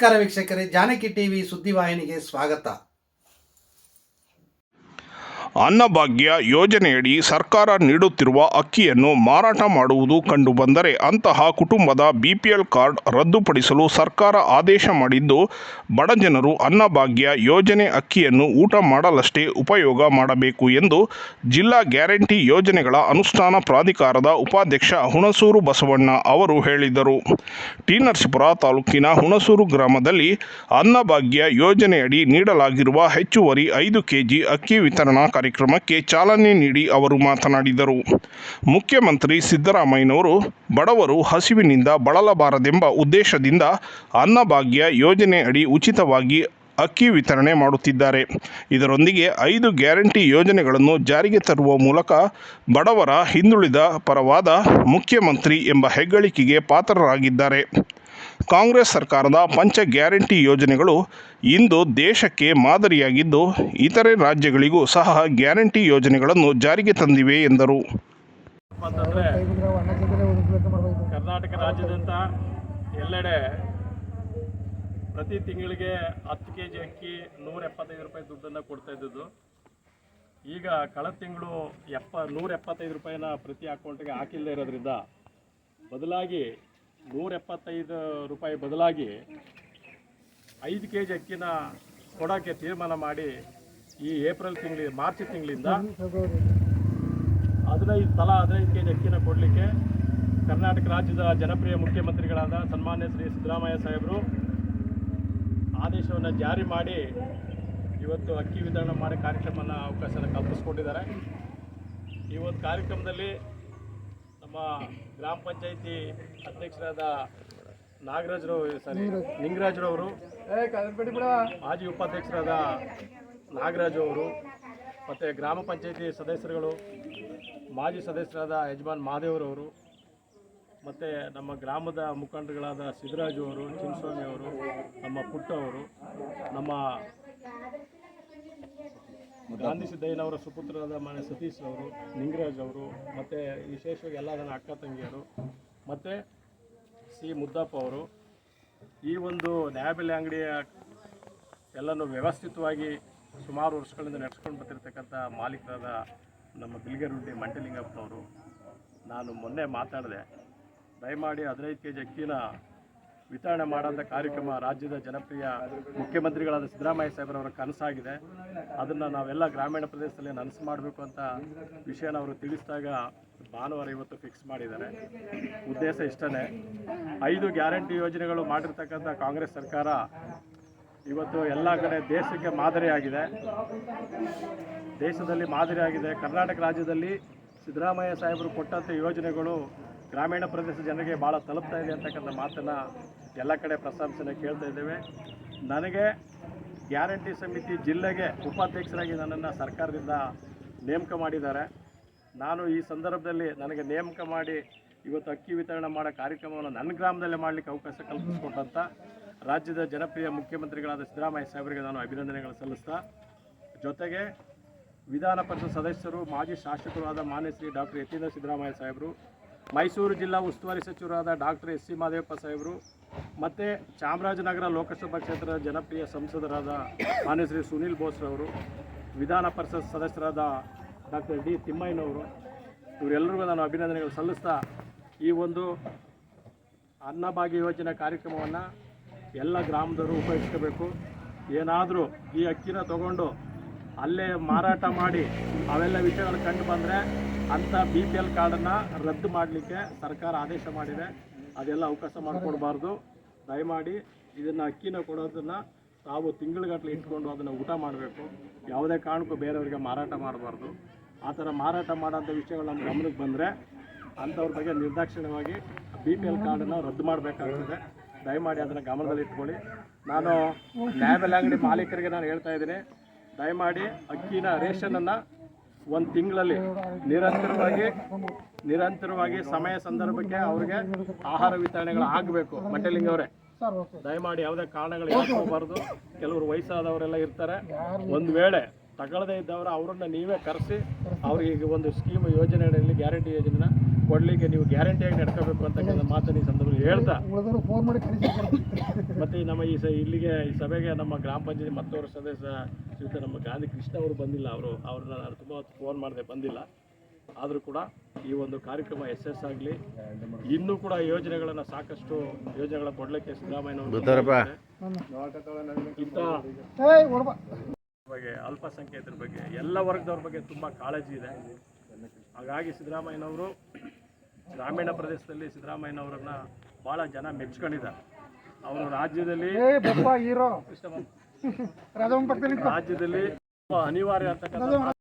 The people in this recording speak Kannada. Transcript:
ನಮಸ್ಕಾರ ವೀಕ್ಷಕರೇ ಜಾನಕಿ ಟಿವಿ ಸುದ್ದಿವಾಹಿನಿಗೆ ಸ್ವಾಗತ. ಅನ್ನಭಾಗ್ಯ ಯೋಜನೆಯಡಿ ಸರ್ಕಾರ ನೀಡುತ್ತಿರುವ ಅಕ್ಕಿಯನ್ನು ಮಾರಾಟ ಮಾಡುವುದು ಕಂಡುಬಂದರೆ ಅಂತಹ ಕುಟುಂಬದ ಬಿಪಿಎಲ್ ಕಾರ್ಡ್ ರದ್ದುಪಡಿಸಲು ಸರ್ಕಾರ ಆದೇಶ ಮಾಡಿದ್ದು ಬಡಜನರು ಅನ್ನಭಾಗ್ಯ ಯೋಜನೆ ಅಕ್ಕಿಯನ್ನು ಊಟ ಮಾಡಲಷ್ಟೇ ಉಪಯೋಗ ಮಾಡಬೇಕು ಎಂದು ಜಿಲ್ಲಾ ಗ್ಯಾರಂಟಿ ಯೋಜನೆಗಳ ಅನುಷ್ಠಾನ ಪ್ರಾಧಿಕಾರದ ಉಪಾಧ್ಯಕ್ಷ ಹುಣಸೂರು ಬಸವಣ್ಣ ಅವರು ಹೇಳಿದರು. ಟಿ. ನರಸೀಪುರ ತಾಲೂಕಿನ ಹುಣಸೂರು ಗ್ರಾಮದಲ್ಲಿ ಅನ್ನಭಾಗ್ಯ ಯೋಜನೆಯಡಿ ನೀಡಲಾಗಿರುವ ಹೆಚ್ಚುವರಿ ಐದು ಕೆಜಿ ಅಕ್ಕಿ ವಿತರಣಾ ಕಾರ್ಯಕ್ರಮಕ್ಕೆ ಚಾಲನೆ ನೀಡಿ ಅವರು ಮಾತನಾಡಿದರು. ಮುಖ್ಯಮಂತ್ರಿ ಸಿದ್ದರಾಮಯ್ಯನವರು, ಬಡವರು ಹಸಿವಿನಿಂದ ಬಳಲಬಾರದೆಂಬ ಉದ್ದೇಶದಿಂದ ಅನ್ನಭಾಗ್ಯ ಯೋಜನೆ ಅಡಿ ಉಚಿತವಾಗಿ ಅಕ್ಕಿ ವಿತರಣೆ ಮಾಡುತ್ತಿದ್ದಾರೆ. ಇದರೊಂದಿಗೆ ಐದು ಗ್ಯಾರಂಟಿ ಯೋಜನೆಗಳನ್ನು ಜಾರಿಗೆ ತರುವ ಮೂಲಕ ಬಡವರ ಹಿಂದುಳಿದ ಪರವಾದ ಮುಖ್ಯಮಂತ್ರಿ ಎಂಬ ಹೆಗ್ಗಳಿಕೆಗೆ ಪಾತ್ರರಾಗಿದ್ದಾರೆ. ಕಾಂಗ್ರೆಸ್ ಸರ್ಕಾರದ ಪಂಚ ಗ್ಯಾರಂಟಿ ಯೋಜನೆಗಳು ಇಂದು ದೇಶಕ್ಕೆ ಮಾದರಿಯಾಗಿದ್ದು, ಇತರೆ ರಾಜ್ಯಗಳಿಗೂ ಸಹ ಗ್ಯಾರಂಟಿ ಯೋಜನೆಗಳನ್ನು ಜಾರಿಗೆ ತಂದಿವೆ ಎಂದರು. ಕರ್ನಾಟಕ ರಾಜ್ಯದಂತ ಎಲ್ಲೆಡೆ ಪ್ರತಿ ತಿಂಗಳಿಗೆ ಹತ್ತು ಕೆ ಜಿ ಅಕ್ಕಿ ನೂರ ಎಪ್ಪತ್ತೈದು ರೂಪಾಯಿ ದುಡ್ಡನ್ನು ಕೊಡ್ತಾ ಇದ್ದದ್ದು. ಈಗ ಕಳೆದ ತಿಂಗಳು ಎಪ್ಪ ನೂರ ಎಪ್ಪತ್ತೈದು ರೂಪಾಯಿನ ಪ್ರತಿ ಅಕೌಂಟ್ಗೆ ಹಾಕಿಲ್ಲದೆ ಇರೋದ್ರಿಂದ ಬದಲಾಗಿ ನೂರ ಎಪ್ಪತ್ತೈದು ರೂಪಾಯಿ ಬದಲಾಗಿ ಐದು ಕೆ ಜಿ ಅಕ್ಕಿನ ಕೊಡೋಕ್ಕೆ ತೀರ್ಮಾನ ಮಾಡಿ ಈ ಏಪ್ರಿಲ್ ತಿಂಗಳ, ಮಾರ್ಚ್ ತಿಂಗಳಿಂದ ಹದಿನೈದು ತಲಾ ಹದಿನೈದು ಕೆ ಜಿ ಅಕ್ಕಿನ ಕೊಡಲಿಕ್ಕೆ ಕರ್ನಾಟಕ ರಾಜ್ಯದ ಜನಪ್ರಿಯ ಮುಖ್ಯಮಂತ್ರಿಗಳಾದ ಸನ್ಮಾನ್ಯ ಶ್ರೀ ಸಿದ್ದರಾಮಯ್ಯ ಸಾಹೇಬರು ಆದೇಶವನ್ನು ಜಾರಿ ಮಾಡಿ ಇವತ್ತು ಅಕ್ಕಿ ವಿತರಣೆ ಮಾಡಿ ಕಾರ್ಯಕ್ರಮನ ಅವಕಾಶನ ಕಲ್ಪಿಸ್ಕೊಂಡಿದ್ದಾರೆ. ಈ ಒಂದು ಕಾರ್ಯಕ್ರಮದಲ್ಲಿ ನಮ್ಮ ಗ್ರಾಮ ಪಂಚಾಯಿತಿ ಅಧ್ಯಕ್ಷರಾದ ನಾಗರಾಜ್ರವರು ಸಾರಿ. ನಿಂಗರಾಜ್ರವರು ಮಾಜಿ ಉಪಾಧ್ಯಕ್ಷರಾದ ನಾಗರಾಜು ಅವರು ಮತ್ತು ಗ್ರಾಮ ಪಂಚಾಯಿತಿ ಸದಸ್ಯರುಗಳು, ಮಾಜಿ ಸದಸ್ಯರಾದ ಯಜಮಾನ್ ಮಹಾದೇವರವರು ಮತ್ತು ನಮ್ಮ ಗ್ರಾಮದ ಮುಖಂಡರುಗಳಾದ ಸಿದ್ದರಾಜು ಅವರು ಚಿನ್ನಸ್ವಾಮಿ ಅವರು, ನಮ್ಮ ಪುಟ್ಟ ಅವರು, ನಮ್ಮ ಗಾಂಧಿ ಸಿದ್ದಯ್ಯನವರ ಸುಪುತ್ರರಾದ ಮನೆ ಸತೀಶ್ ಅವರು, ನಿಂಗರಾಜ್ ಅವರು, ಮತ್ತು ವಿಶೇಷವಾಗಿ ಎಲ್ಲ ನನ್ನ ಅಕ್ಕ ತಂಗಿಯರು, ಮತ್ತು ಸಿ ಮುದ್ದಪ್ಪ ಅವರು, ಈ ಒಂದು ನ್ಯಾಯಬೆಲೆ ಅಂಗಡಿಯ ಎಲ್ಲನೂ ವ್ಯವಸ್ಥಿತವಾಗಿ ಸುಮಾರು ವರ್ಷಗಳಿಂದ ನಡೆಸ್ಕೊಂಡು ಬರ್ತಿರ್ತಕ್ಕಂಥ ಮಾಲೀಕರಾದ ನಮ್ಮ ಬಿಲ್ಗೇರುಂಡಿ ಮಂಟಲಿಂಗಪ್ಪನವರು, ನಾನು ಮೊನ್ನೆ ಮಾತಾಡಿದೆ. ದಯಮಾಡಿ ಹದಿನೈದು ಕೆ ಜಿ ಅಕ್ಕಿನ ವಿತರಣೆ ಮಾಡೋಂಥ ಕಾರ್ಯಕ್ರಮ ರಾಜ್ಯದ ಜನಪ್ರಿಯ ಮುಖ್ಯಮಂತ್ರಿಗಳಾದ ಸಿದ್ದರಾಮಯ್ಯ ಸಾಹೇಬರವರ ಕನಸಾಗಿದೆ. ಅದನ್ನು ನಾವೆಲ್ಲ ಗ್ರಾಮೀಣ ಪ್ರದೇಶದಲ್ಲಿ ನನಸು ಮಾಡಬೇಕು ಅಂತ ವಿಷಯನ ಅವರು ತಿಳಿಸಿದಾಗ ಭಾನುವಾರ ಇವತ್ತು ಫಿಕ್ಸ್ ಮಾಡಿದ್ದಾರೆ. ಉದ್ದೇಶ ಇಷ್ಟನೇ. ಐದು ಗ್ಯಾರಂಟಿ ಯೋಜನೆಗಳು ಮಾಡಿರ್ತಕ್ಕಂಥ ಕಾಂಗ್ರೆಸ್ ಸರ್ಕಾರ ಇವತ್ತು ಎಲ್ಲ ಕಡೆ ದೇಶಕ್ಕೆ ಮಾದರಿಯಾಗಿದೆ ದೇಶದಲ್ಲಿ ಮಾದರಿಯಾಗಿದೆ ಕರ್ನಾಟಕ ರಾಜ್ಯದಲ್ಲಿ ಸಿದ್ದರಾಮಯ್ಯ ಸಾಹೇಬರು ಕೊಟ್ಟಂಥ ಯೋಜನೆಗಳು ಗ್ರಾಮೀಣ ಪ್ರದೇಶ ಜನರಿಗೆ ಭಾಳ ತಲುಪ್ತಾ ಇದೆ ಅಂತಕ್ಕಂಥ ಮಾತನ್ನು ಎಲ್ಲ ಕಡೆ ಪ್ರಸ್ತಾಪಿಸಲು ಕೇಳ್ತಾ ಇದ್ದೇವೆ. ನನಗೆ ಗ್ಯಾರಂಟಿ ಸಮಿತಿ ಜಿಲ್ಲೆಗೆ ಉಪಾಧ್ಯಕ್ಷರಾಗಿ ನನ್ನನ್ನು ಸರ್ಕಾರದಿಂದ ನೇಮಕ ಮಾಡಿದ್ದಾರೆ. ನಾನು ಈ ಸಂದರ್ಭದಲ್ಲಿ ನನಗೆ ನೇಮಕ ಮಾಡಿ ಇವತ್ತು ಅಕ್ಕಿ ವಿತರಣೆ ಮಾಡೋ ಕಾರ್ಯಕ್ರಮವನ್ನು ನನ್ನ ಗ್ರಾಮದಲ್ಲೇ ಮಾಡಲಿಕ್ಕೆ ಅವಕಾಶ ಕಲ್ಪಿಸಿಕೊಟ್ಟಂಥ ರಾಜ್ಯದ ಜನಪ್ರಿಯ ಮುಖ್ಯಮಂತ್ರಿಗಳಾದ ಸಿದ್ದರಾಮಯ್ಯ ಸಾಹೇಬರಿಗೆ ನಾನು ಅಭಿನಂದನೆಗಳು ಸಲ್ಲಿಸ್ತಾ, ಜೊತೆಗೆ ವಿಧಾನ ಪರಿಷತ್ ಸದಸ್ಯರು, ಮಾಜಿ ಶಾಸಕರಾದ ಮಾನ್ಯ ಶ್ರೀ ಡಾಕ್ಟರ್ ಯತೀಂದ್ರ ಸಿದ್ದರಾಮಯ್ಯ ಸಾಹೇಬರು ಮೈಸೂರು ಜಿಲ್ಲಾ ಉಸ್ತುವಾರಿ ಸಚಿವರಾದ ಡಾಕ್ಟರ್ ಎಸ್ ಸಿ ಮಾದೇವಪ್ಪ ಸಾಹೇಬರು, ಮತ್ತು ಚಾಮರಾಜನಗರ ಲೋಕಸಭಾ ಕ್ಷೇತ್ರದ ಜನಪ್ರಿಯ ಸಂಸದರಾದ ಮಾನ್ಯ ಶ್ರೀ ಸುನೀಲ್ ಬೋಸ್ರವರು ವಿಧಾನ ಪರಿಷತ್ ಸದಸ್ಯರಾದ ಡಾಕ್ಟರ್ ಡಿ ತಿಮ್ಮಯ್ಯನವರು, ಇವರೆಲ್ಲರಿಗೂ ನಾನು ಅಭಿನಂದನೆಗಳು ಸಲ್ಲಿಸ್ತಾ ಈ ಒಂದು ಅನ್ನಭಾಗ್ಯ ಯೋಜನೆ ಕಾರ್ಯಕ್ರಮವನ್ನು ಎಲ್ಲ ಗ್ರಾಮದವರು ಉಪಯೋಗಿಸ್ಕೋಬೇಕು. ಏನಾದರೂ ಈ ಅಕ್ಕಿನ ತಗೊಂಡು ಅಲ್ಲೇ ಮಾರಾಟ ಮಾಡಿ ಅವೆಲ್ಲ ವಿಷಯಗಳು ಕಂಡು ಬಂದರೆ ಅಂಥ ಬಿ ಪಿ ಎಲ್ ಕಾರ್ಡನ್ನು ರದ್ದು ಮಾಡಲಿಕ್ಕೆ ಸರ್ಕಾರ ಆದೇಶ ಮಾಡಿದೆ. ಅದೆಲ್ಲ ಅವಕಾಶ ಮಾಡಿಕೊಡ್ಬಾರ್ದು. ದಯಮಾಡಿ ಇದನ್ನು ಅಕ್ಕಿನ ಕೊಡೋದನ್ನು ತಾವು ತಿಂಗಳುಗಟ್ಟಲೆ ಇಟ್ಕೊಂಡು ಅದನ್ನು ಊಟ ಮಾಡಬೇಕು. ಯಾವುದೇ ಕಾರಣಕ್ಕೂ ಬೇರೆಯವರಿಗೆ ಮಾರಾಟ ಮಾಡಬಾರ್ದು. ಆ ಥರ ಮಾರಾಟ ಮಾಡೋಂಥ ವಿಷಯಗಳು ನಮ್ಮ ಗಮನಕ್ಕೆ ಬಂದರೆ ಅಂಥವ್ರ ಬಗ್ಗೆ ನಿರ್ದಾಕ್ಷಿಣ್ಯವಾಗಿ ಬಿ ಪಿ ಎಲ್ ಕಾರ್ಡನ್ನು ರದ್ದು ಮಾಡಬೇಕಾಗ್ತದೆ. ದಯಮಾಡಿ ಅದನ್ನು ಗಮನದಲ್ಲಿ ಇಟ್ಕೊಳ್ಳಿ. ನಾನು ನ್ಯಾಯಬೆಲೆ ಅಂಗಡಿ ಮಾಲೀಕರಿಗೆ ನಾನು ಹೇಳ್ತಾ ಇದ್ದೀನಿ. ದಯಮಾಡಿ ಅಕ್ಕಿನ ರೇಷನನ್ನು ಒಂದು ತಿಂಗಳಲ್ಲಿ ನಿರಂತರವಾಗಿ ನಿರಂತರವಾಗಿ ಸಮಯ ಸಂದರ್ಭಕ್ಕೆ ಅವ್ರಿಗೆ ಆಹಾರ ವಿತರಣೆಗಳು ಆಗಬೇಕು. ಮಟ್ಟಲಿಂಗ್ ಅವರೇ, ದಯಮಾಡಿ ಯಾವುದೇ ಕಾರಣಗಳು ಯಾಕೋಬಾರ್ದು ಕೆಲವರು ವಯಸ್ಸಾದವರೆಲ್ಲ ಇರ್ತಾರೆ. ಒಂದು ವೇಳೆ ತಗೊಳ್ಳದೇ ಇದ್ದವರು ಅವರನ್ನ ನೀವೇ ಕರೆಸಿ, ಅವ್ರಿಗೆ ಈಗ ಒಂದು ಸ್ಕೀಮ್ ಯೋಜನೆಗಳಲ್ಲಿ ಗ್ಯಾರಂಟಿ ಯೋಜನೆನ ಕೊಡ್ಲಿಕ್ಕೆ ನೀವು ಗ್ಯಾರಂಟಿಯಾಗಿ ನಡ್ಕೋಬೇಕು ಅಂತಕ್ಕಂಥ ಮಾತು ಈ ಸಂದರ್ಭದಲ್ಲಿ ಹೇಳ್ತಾ. ಮತ್ತೆ ನಮ್ಮ ಈ ಇಲ್ಲಿಗೆ ಈ ಸಭೆಗೆ ನಮ್ಮ ಗ್ರಾಮ ಪಂಚಾಯತಿ ಮತ್ತೊಬ್ಬರು ಸದಸ್ಯ ಶ್ರೀಯುತ ನಮ್ಮ ಗಾಂಧಿ ಕೃಷ್ಣ ಅವರು ಬಂದಿಲ್ಲ ಅವರು ಅವ್ರನ್ನ ನಾನು ತುಂಬ ಹೊತ್ತು ಫೋನ್ ಮಾಡಿದೆ ಬಂದಿಲ್ಲ. ಆದರೂ ಕೂಡ ಈ ಒಂದು ಕಾರ್ಯಕ್ರಮ ಯಶಸ್ ಆಗಲಿ ಇನ್ನೂ ಕೂಡ ಯೋಜನೆಗಳನ್ನು ಸಾಕಷ್ಟು ಯೋಜನೆಗಳ ಕೊಡಲಿಕ್ಕೆ ಸಿದ್ದರಾಮಯ್ಯ ಬಗ್ಗೆ ಅಲ್ಪಸಂಖ್ಯಾತರ ಬಗ್ಗೆ ಎಲ್ಲ ವರ್ಗದವ್ರ ಬಗ್ಗೆ ತುಂಬ ಕಾಳಜಿ ಇದೆ. ಹಾಗಾಗಿ ಸಿದ್ದರಾಮಯ್ಯನವರು ಗ್ರಾಮೀಣ ಪ್ರದೇಶದಲ್ಲಿ ಸಿದ್ದರಾಮಯ್ಯನವರನ್ನ ಭಾಳ ಜನ ಮೆಚ್ಕೊಂಡಿದ್ದಾರೆ. ಅವರು ರಾಜ್ಯದಲ್ಲಿ ಪಕ್ಕದಲ್ಲಿ ರಾಜ್ಯದಲ್ಲಿ ಅನಿವಾರ್ಯ ಅಂತಕ್ಕಂಥ